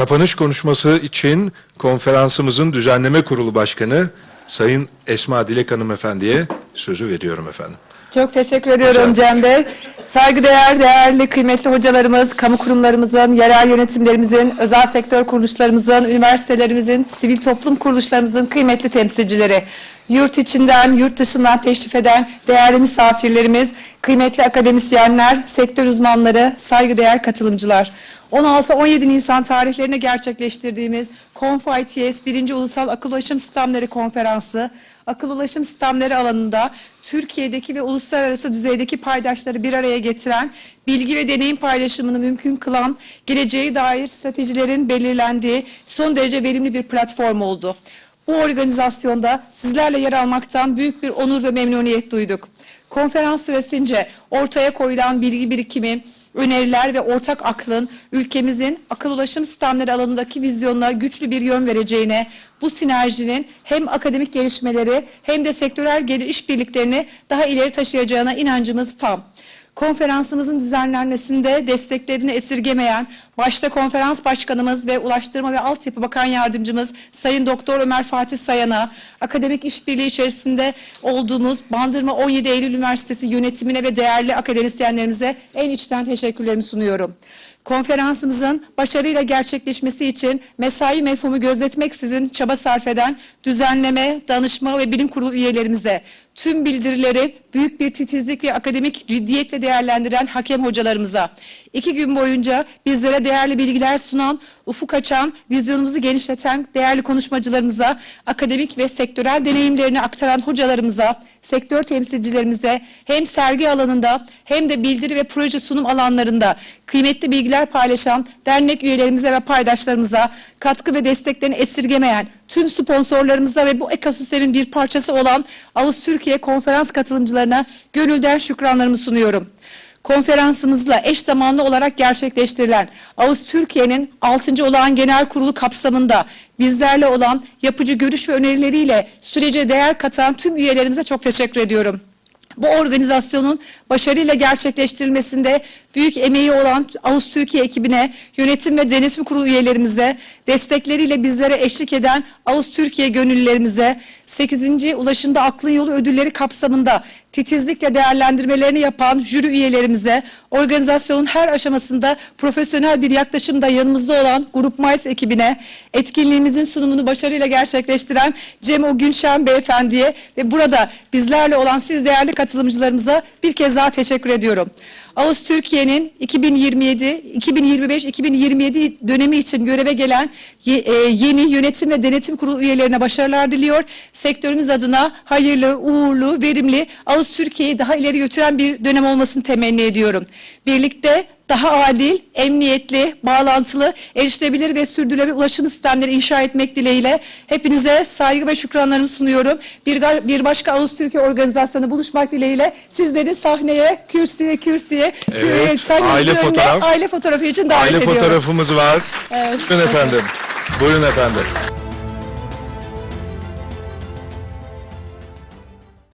Kapanış konuşması için konferansımızın düzenleme kurulu başkanı Sayın Esma Dilek Hanım Efendi'ye sözü veriyorum efendim. Çok teşekkür ediyorum Cem Bey. Saygıdeğer, değerli, kıymetli hocalarımız, kamu kurumlarımızın, yerel yönetimlerimizin, özel sektör kuruluşlarımızın, üniversitelerimizin, sivil toplum kuruluşlarımızın kıymetli temsilcileri, yurt içinden, yurt dışından teşrif eden değerli misafirlerimiz, kıymetli akademisyenler, sektör uzmanları, saygıdeğer katılımcılar. 16-17 Nisan tarihlerine gerçekleştirdiğimiz Konfu ITS 1. Ulusal Akıl Ulaşım Sistemleri Konferansı, akıl ulaşım sistemleri alanında Türkiye'deki ve uluslararası düzeydeki paydaşları bir araya getiren, bilgi ve deneyim paylaşımını mümkün kılan, geleceğe dair stratejilerin belirlendiği son derece verimli bir platform oldu. Bu organizasyonda sizlerle yer almaktan büyük bir onur ve memnuniyet duyduk. Konferans süresince ortaya koyulan bilgi birikimi, öneriler ve ortak aklın ülkemizin akıl ulaşım sistemleri alanındaki vizyonuna güçlü bir yön vereceğine, bu sinerjinin hem akademik gelişmeleri hem de sektörel geri işbirliklerini daha ileri taşıyacağına inancımız tam. Konferansımızın düzenlenmesinde desteklerini esirgemeyen başta konferans başkanımız ve Ulaştırma ve Altyapı Bakan Yardımcımız Sayın Doktor Ömer Fatih Sayan'a, akademik işbirliği içerisinde olduğumuz Bandırma 17 Eylül Üniversitesi yönetimine ve değerli akademisyenlerimize en içten teşekkürlerimi sunuyorum. Konferansımızın başarıyla gerçekleşmesi için mesai mefhumu gözetmeksizin çaba sarf eden düzenleme, danışma ve bilim kurulu üyelerimize, tüm bildirileri büyük bir titizlik ve akademik ciddiyetle değerlendiren hakem hocalarımıza, iki gün boyunca bizlere değerli bilgiler sunan, ufuk açan, vizyonumuzu genişleten değerli konuşmacılarımıza, akademik ve sektörel deneyimlerini aktaran hocalarımıza, sektör temsilcilerimize hem sergi alanında hem de bildiri ve proje sunum alanlarında kıymetli bilgiler paylaşan dernek üyelerimize ve paydaşlarımıza katkı ve desteklerini esirgemeyen tüm sponsorlarımıza ve bu ekosistemin bir parçası olan Avuz Türkiye konferans katılımcılarına gönülden şükranlarımı sunuyorum. Konferansımızla eş zamanlı olarak gerçekleştirilen Avuz Türkiye'nin 6. olağan genel kurulu kapsamında bizlerle olan yapıcı görüş ve önerileriyle sürece değer katan tüm üyelerimize çok teşekkür ediyorum. Bu organizasyonun başarıyla gerçekleştirilmesinde büyük emeği olan Avuz Türkiye ekibine, yönetim ve denetim kurulu üyelerimize, destekleriyle bizlere eşlik eden Avuz Türkiye gönüllülerimize, 8. Ulaşımda Aklın Yolu ödülleri kapsamında titizlikle değerlendirmelerini yapan jüri üyelerimize, organizasyonun her aşamasında profesyonel bir yaklaşımda yanımızda olan Grup Mayıs ekibine, etkinliğimizin sunumunu başarıyla gerçekleştiren Cem Ogünşen Beyefendi'ye ve burada bizlerle olan siz değerli katılımcılarımıza bir kez daha teşekkür ediyorum. Avuz Türkiye'nin 2027, 2025-2027 dönemi için göreve gelen e, yeni yönetim ve denetim kurulu üyelerine başarılar diliyor. Sektörümüz adına hayırlı, uğurlu, verimli Avuz Türkiye'yi daha ileri götüren bir dönem olmasını temenni ediyorum. Birlikte daha adil, emniyetli, bağlantılı, erişilebilir ve sürdürülebilir ulaşım sistemleri inşa etmek dileğiyle hepinize saygı ve şükranlarımı sunuyorum. Bir, bir başka Avuz Türkiye organizasyonu buluşmak dileğiyle sizleri sahneye, kürsüye, kürsüye, Evet, kü- sahnenizin aile fotoğraf. aile fotoğrafı için davet Aile ediyorum. fotoğrafımız var. Evet. Buyurun efendim. Buyurun efendim.